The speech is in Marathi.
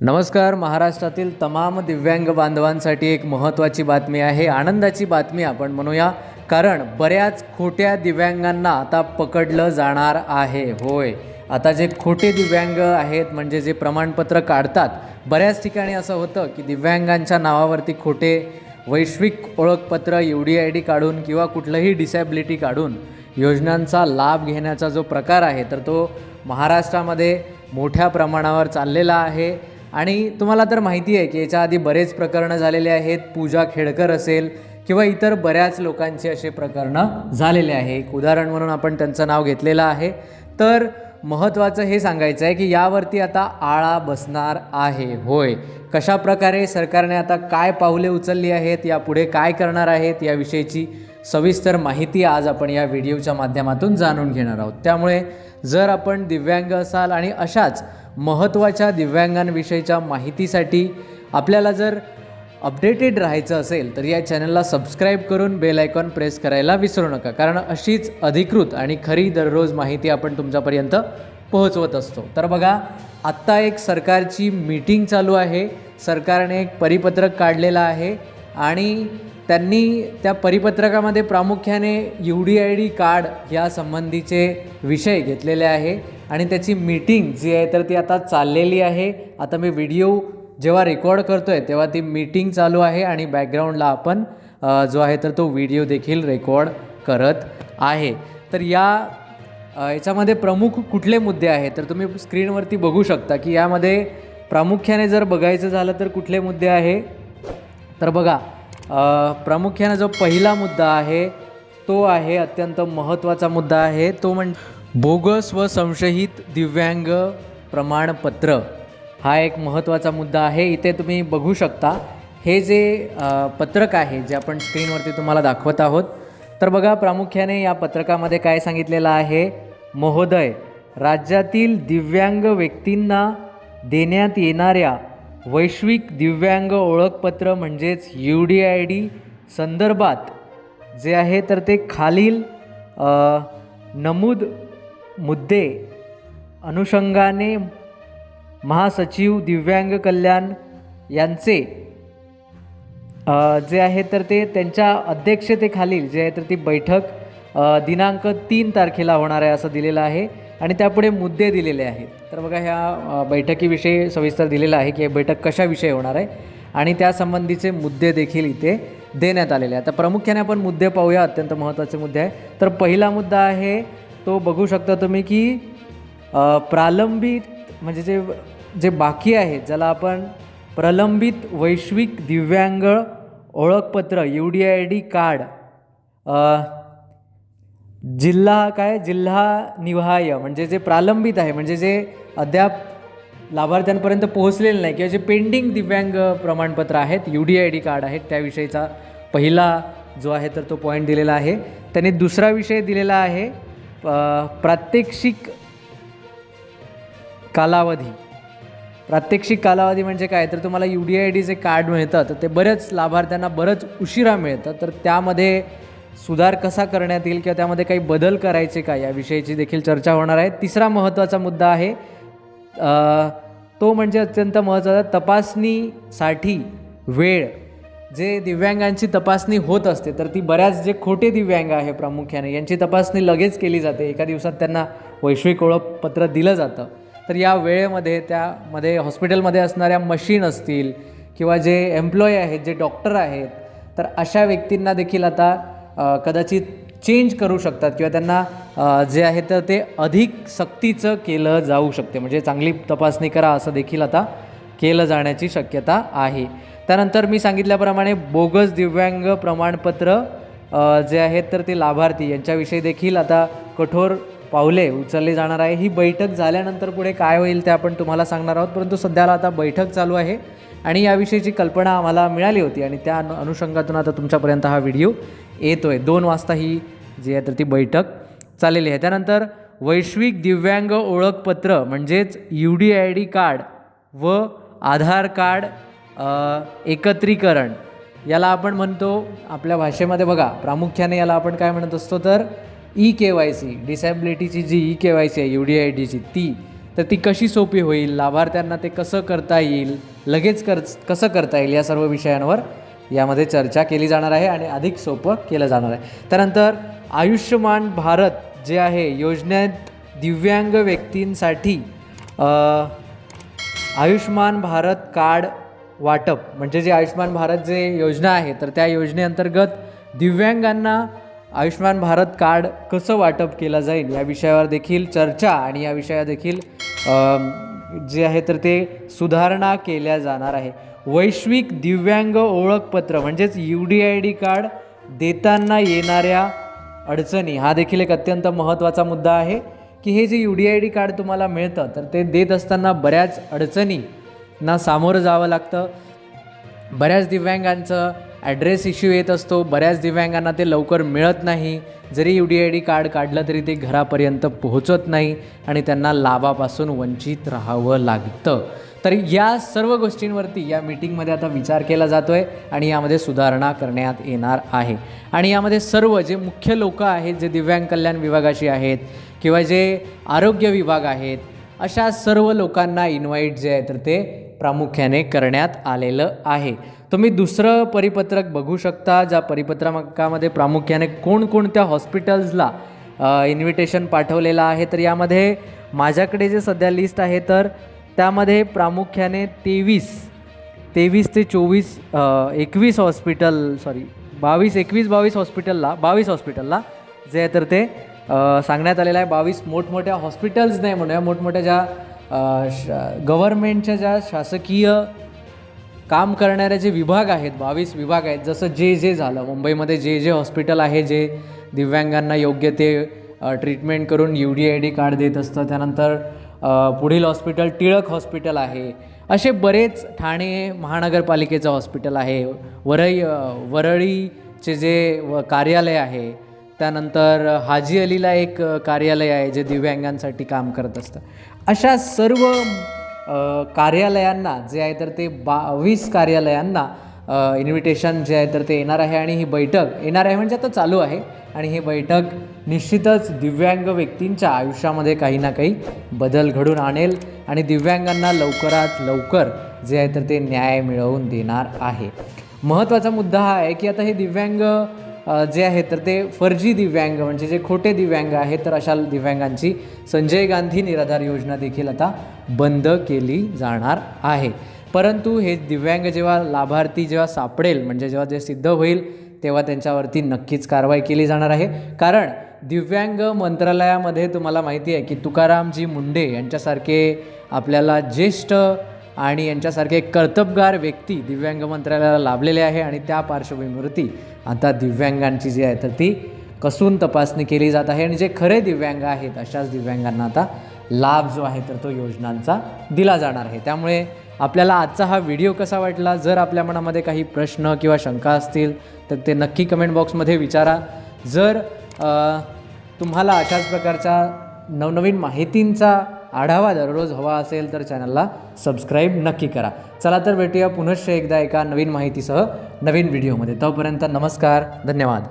नमस्कार महाराष्ट्रातील तमाम दिव्यांग बांधवांसाठी एक महत्त्वाची बातमी आहे. आनंदाची बातमी आपण म्हणूया कारण बऱ्याच खोट्या दिव्यांगांना आता पकडलं जाणार आहे. होय. आता जे खोटे दिव्यांग आहेत म्हणजे जे प्रमाणपत्र काढतात बऱ्याच ठिकाणी असं होतं की दिव्यांगांच्या नावावरती खोटे वैश्विक ओळखपत्र यू डी आय डी काढून किंवा कुठलंही डिसॅबिलिटी काढून योजनांचा लाभ घेण्याचा जो प्रकार आहे तर तो महाराष्ट्रामध्ये मोठ्या प्रमाणावर चाललेला आहे. आणि तुम्हाला तर माहिती आहे की याच्या आधी बरेच प्रकरणं झालेले आहेत. पूजा खेडकर असेल किंवा इतर बऱ्याच लोकांचे असे प्रकरणं झालेले आहे. एक उदाहरण म्हणून आपण त्यांचं नाव घेतलेलं आहे. तर महत्त्वाचं हे सांगायचं आहे की यावरती आता आळा बसणार आहे. होय. कशा प्रकारे सरकारने आता काय पावले उचलली आहेत यापुढे काय करणार आहेत याविषयीची सविस्तर माहिती आज आपण या व्हिडिओच्या माध्यमातून जाणून घेणार आहोत. त्यामुळे जर आपण दिव्यांग असाल आणि अशाच महत्त्वाच्या दिव्यांगांविषयीच्या माहितीसाठी आपल्याला जर अपडेटेड राहायचं असेल तर या चॅनलला सबस्क्राईब करून बेल आयकॉन प्रेस करायला विसरू नका. कारण अशीच अधिकृत आणि खरी दररोज माहिती आपण तुमच्यापर्यंत पोहोचवत असतो. तर बघा आत्ता एक सरकारची मीटिंग चालू आहे. सरकारने एक परिपत्रक काढलेलं आहे. आणि त्यांनी त्या परिपत्रकामध्ये प्रामुख्याने U D I D card या संबंधीचे विषय घेतलेले आहे आणि त्याची मीटिंग जी आहे तर ती आता चाललेली आहे. आता मी व्हिडिओ जेव्हा रेकॉर्ड करतो आहे तेव्हा ती मीटिंग चालू आहे आणि बॅकग्राऊंडला आपण जो आहे तर तो व्हिडिओ देखील रेकॉर्ड करत आहे. तर या याच्यामध्ये प्रमुख कुठले मुद्दे आहेत तर तुम्ही स्क्रीनवरती बघू शकता की यामध्ये प्रामुख्याने जर बघायचं झालं तर कुठले मुद्दे आहे? तर बघा प्रामुख्यानं जो पहिला मुद्दा आहे तो आहे अत्यंत महत्त्वाचा मुद्दा आहे. तो म्हण बोगस व संशयित दिव्यांग प्रमाणपत्र हा एक महत्त्वाचा मुद्दा आहे. इथे तुम्ही बघू शकता हे जे पत्रक आहे जे आपण स्क्रीनवरती तुम्हाला दाखवत आहोत तर बघा प्रामुख्याने या पत्रकामध्ये काय सांगितलेलं आहे? महोदय राज्यातील दिव्यांग व्यक्तींना देण्यात येणाऱ्या वैश्विक दिव्यांग ओळखपत्र म्हणजेच यू डी आय डी संदर्भात जे आहे तर ते खालील नमूद मुद्दे अनुषंगाने महासचिव दिव्यांग कल्याण यांचे जे आहे तर ते त्यांच्या अध्यक्षतेखालील जे आहे तर ती बैठक दिनांक तीन तारखेला होणार आहे असं दिलेलं आहे. आणि त्यापुढे मुद्दे दिलेले आहेत. तर बघा ह्या बैठकीविषयी सविस्तर दिलेलं आहे की हे बैठक कशाविषयी होणार आहे आणि त्यासंबंधीचे मुद्दे देखील इथे देण्यात आलेले आहे आता प्रामुख्याने आपण मुद्दे पाहूया अत्यंत महत्त्वाचे मुद्दे आहे तर पहिला मुद्दा आहे तो बघू शकता तुम्ही की प्रालंबित म्हणजे जे जे बाकी आहेत ज्याला आपण प्रलंबित वैश्विक दिव्यांग ओळखपत्र U D I D card जिल्हा काय? जिल्हा निवहाय म्हणजे जे प्रालंबित आहे म्हणजे जे अद्याप लाभार्थ्यांपर्यंत पोहोचलेलं नाही किंवा जे पेंडिंग दिव्यांग प्रमाणपत्र आहेत U D I D card आहेत त्याविषयीचा पहिला जो आहे तर तो पॉईंट दिलेला आहे. त्यांनी दुसरा विषय दिलेला आहे प्रात्यक्षिक कालावधी. प्रात्यक्षिक कालावधी म्हणजे काय? तर तुम्हाला यू डी आय डीचे कार्ड मिळतं तर ते बरेच लाभार्थ्यांना बरंच उशिरा मिळतं तर त्यामध्ये सुधार कसा करण्यात येईल किंवा त्यामध्ये काही बदल करायचे का? याविषयीची देखील चर्चा होणार आहे. तिसरा महत्त्वाचा मुद्दा आहे तो म्हणजे अत्यंत महत्त्वाचा तपासणीसाठी वेळ. जे दिव्यांगांची तपासणी होत असते तर ती बऱ्याच जे खोटे दिव्यांग आहे प्रामुख्याने यांची तपासणी लगेच केली जाते. एका दिवसात त्यांना वैश्विक ओळखपत्र दिलं जातं. तर या वेळेमध्ये त्यामध्ये हॉस्पिटलमध्ये असणाऱ्या मशीन असतील किंवा जे एम्प्लॉई आहेत जे डॉक्टर आहेत तर अशा व्यक्तींना देखील आता कदाचित चेंज करू शकतात किंवा त्यांना जे आहे तर ते अधिक सक्तीचं केलं जाऊ शकते. म्हणजे चांगली तपासणी करा असं देखील आता केलं जाण्याची शक्यता आहे. त्यानंतर मी सांगितल्याप्रमाणे बोगस दिव्यांग प्रमाणपत्र जे आहेत तर ते लाभार्थी यांच्याविषयी देखील आता कठोर पावले उचलली जाणार आहे. ही बैठक झाल्यानंतर पुढे काय होईल ते आपण तुम्हाला सांगणार आहोत. परंतु सध्याला आता बैठक चालू आहे. आणि याविषयीची कल्पना आम्हाला मिळाली होती आणि त्या अनु अनुषंगातून आता तुमच्यापर्यंत हा व्हिडिओ येतो आहे दोन वाजता ही जी आहे तर ती बैठक चाललेली आहे. त्यानंतर वैश्विक दिव्यांग ओळखपत्र म्हणजेच U D I D card व आधार कार्ड एकत्रीकरण याला आपण म्हणतो आपल्या भाषेमध्ये बघा प्रामुख्याने याला आपण काय म्हणत असतो तर ई के वाय सी डिसॅबिलिटीची जी ई के वाय सी आहे यू डी आय डीची ती तर ती कशी सोपी होईल? लाभार्थ्यांना ते कसं करता येईल? लगेच कर कसं करता येईल? या सर्व विषयांवर यामध्ये चर्चा केली जाणार आहे आणि अधिक सोपं केलं जाणार आहे. त्यानंतर आयुष्यमान भारत जे आहे योजनेत दिव्यांग व्यक्तींसाठी आयुष्यमान आयुष्मान भारत कार्ड वाटप म्हणजे जे आयुष्मान भारत जे योजना आहे तर त्या योजनेअंतर्गत दिव्यांगांना आयुष्मान भारत कार्ड कसं वाटप केलं जाईल या विषयावर देखील चर्चा आणि या विषयावर देखील जे आहे तर ते सुधारणा केल्या जाणार आहे. वैश्विक दिव्यांग ओळखपत्र म्हणजेच U D I D card देताना येणाऱ्या अडचणी हा देखील एक अत्यंत महत्त्वाचा मुद्दा आहे की हे जे U D I D card तुम्हाला मिळतं तर ते देत असताना बऱ्याच अडचणींना सामोरं जावं लागतं. बऱ्याच दिव्यांगांचं ॲड्रेस इश्यू येत असतो. बऱ्याच दिव्यांगांना ते लवकर मिळत नाही. जरी U D I D card काढलं तरी ते घरापर्यंत पोहोचत नाही आणि त्यांना लाभापासून वंचित राहावं लागतं. तर या सर्व गोष्टींवरती या मीटिंगमध्ये आता विचार केला जातो आहे आणि यामध्ये सुधारणा करण्यात येणार आहे. आणि यामध्ये सर्व जे मुख्य लोक आहेत जे दिव्यांग कल्याण विभागाशी आहेत किंवा जे आरोग्य विभाग आहेत अशा सर्व लोकांना इन्व्हाइट जे आहे तर ते प्रामुख्याने करण्यात आलेलं आहे. तुम्ही दुसरं परिपत्रक बघू शकता ज्या परिपत्रकामध्ये प्रामुख्याने कोणकोणत्या हॉस्पिटल्सला इन्व्हिटेशन पाठवलेलं आहे. तर यामध्ये माझ्याकडे जे सध्या लिस्ट आहे तर त्यामध्ये प्रामुख्याने तेवीस तेवीस ते चोवीस एकवीस हॉस्पिटल सॉरी बावीस एकवीस बावीस हॉस्पिटलला बावीस हॉस्पिटलला जे आहे तर ते सांगण्यात आलेलं आहे. बावीस मोठमोठ्या हॉस्पिटल्स नाही म्हणूया मोठमोठ्या ज्या श गव्हर्मेंटच्या ज्या शासकीय काम करणारे जे विभाग आहेत बावीस विभाग आहेत जसं जे जे झालं मुंबईमध्ये जे जे हॉस्पिटल आहे जे दिव्यांगांना योग्य ते ट्रीटमेंट करून U D I D card देत असतं त्यानंतर पुढील हॉस्पिटल टिळक हॉस्पिटल आहे असे बरेच ठाणे महानगरपालिकेचं हॉस्पिटल आहे वरई वरळीचे जे कार्यालय आहे त्यानंतर हाजी अलीला एक कार्यालय आहे जे दिव्यांगांसाठी काम करत असतं. अशा सर्व कार्यालयांना जे आहे तर ते बावीस कार्यालयांना इन्व्हिटेशन जे आहे तर ते येणार आहे आणि ही बैठक येणार आहे म्हणजे आता चालू आहे. आणि ही बैठक निश्चितच दिव्यांग व्यक्तींच्या आयुष्यामध्ये काही ना काही बदल घडून आणेल आणि दिव्यांगांना लवकरात लवकर जे आहे तर ते न्याय मिळवून देणार आहे. महत्त्वाचा मुद्दा हा आहे की आता हे दिव्यांग जे आहे तर ते फर्जी दिव्यांग म्हणजे जे खोटे दिव्यांग आहेत तर अशा दिव्यांगांची संजय गांधी निराधार योजना देखील आता बंद केली जाणार आहे. परंतु हे दिव्यांग जेव्हा लाभार्थी जेव्हा सापडेल म्हणजे जेव्हा जे सिद्ध होईल तेव्हा त्यांच्यावरती नक्कीच कारवाई केली जाणार आहे. कारण दिव्यांग मंत्रालयामध्ये तुम्हाला माहिती आहे की तुकारामजी मुंडे यांच्यासारखे आपल्याला ज्येष्ठ आणि यांच्यासारखे कर्तबगार व्यक्ती दिव्यांग मंत्रालयाला लाभलेले आहे आणि त्या पार्श्वभूमीवरती आता दिव्यांगांची जी आहे तर ती कसून तपासणी केली जात आहे. आणि जे खरे दिव्यांग आहेत अशाच दिव्यांगांना आता लाभ जो आहे तर तो योजनांचा दिला जाणार आहे. त्यामुळे आपल्याला आजचा हा व्हिडिओ कसा वाटला? जर आपल्या मनामध्ये काही प्रश्न किंवा शंका असतील तर ते नक्की कमेंट बॉक्समध्ये विचारा. जर तुम्हाला अशाच प्रकारच्या नवनवीन माहितींचा आढावा दररोज हवा असेल तर चॅनलला सबस्क्राईब नक्की करा. चला तर भेटूया पुनश्च एकदा एका नवीन माहितीसह नवीन व्हिडिओमध्ये. तोपर्यंत नमस्कार धन्यवाद.